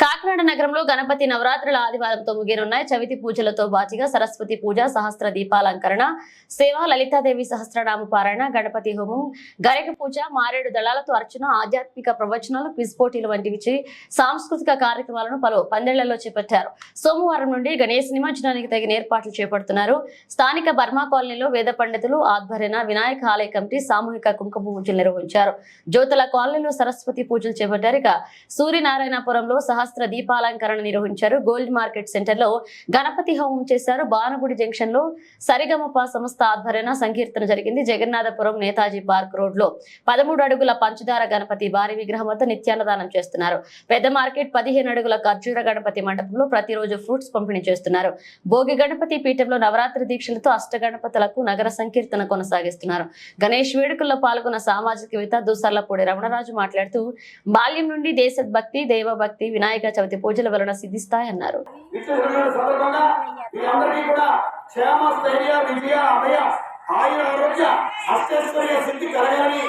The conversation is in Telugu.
కాకినాడ నగరంలో గణపతి నవరాత్రుల ఆదివారంతో ముగినున్నాయి చవితి పూజలతో బాచిగా సరస్వతి పూజ సహస్ర దీపాలంకరణ సేవ లలితాదేవి సహస్రనామ పారాయణ గణపతి హోమం గరిక పూజ మారేడు దళాలతో అర్చన ఆధ్యాత్మిక ప్రవచనాలు క్విజ్ పోటీలు వంటివి సాంస్కృతిక కార్యక్రమాలను పలు పందేళ్ళలో చేపట్టారు. సోమవారం నుండి గణేష్ నిమజ్జనానికి తగిన ఏర్పాట్లు చేపడుతున్నారు. స్థానిక బర్మా కాలనీలో వేద పండితులు ఆధ్వర్యన వినాయక ఆలయ కమిటీ సామూహిక కుంకుమ పూజలు నిర్వహించారు. జ్యోతుల కాలనీలో సరస్వతి పూజలు చేపట్టారు. ఇక సూర్యనారాయణపురంలో సహస్ర దీపాలంకరణ నిర్వహించారు. గోల్డ్ మార్కెట్ సెంటర్లో గణపతి హోమం చేశారు. బానగుడి జంక్షన్లో సరిగమప సంస్థ ఆధ్వర్యన సంకీర్తన జరిగింది. జగన్నాథపురం నేతాజీ పార్క్ రోడ్లో పదమూడు అడుగుల పంచదార గణపతి భారీ విగ్రహం వద్ద నిత్యాన్నదానం చేస్తున్నారు. పెద్ద మార్కెట్ పదిహేను అడుగుల ఖర్జూర గణపతి మండపంలో ప్రతిరోజు ఫ్రూట్స్ పంపిణీ చేస్తున్నారు. భోగి గణపతి పీఠంలో నవరాత్రి దీక్షలతో అష్ట గణపతులకు నగర సంకీర్తన కొనసాగిస్తున్నారు. గణేష్ వేడుకల్లో పాల్గొన్న సామాజికవేత్త దుసర్లపూడి రమణరాజు మాట్లాడుతూ బాల్యం నుండి దేశభక్తి దైవభక్తి వినాయక చవితి పూజల వలన సిద్ధిస్తాయన్నారు. ఆయుర ఆరోగ్య అష్టైశ్వర్య సిద్ధి కలగాలి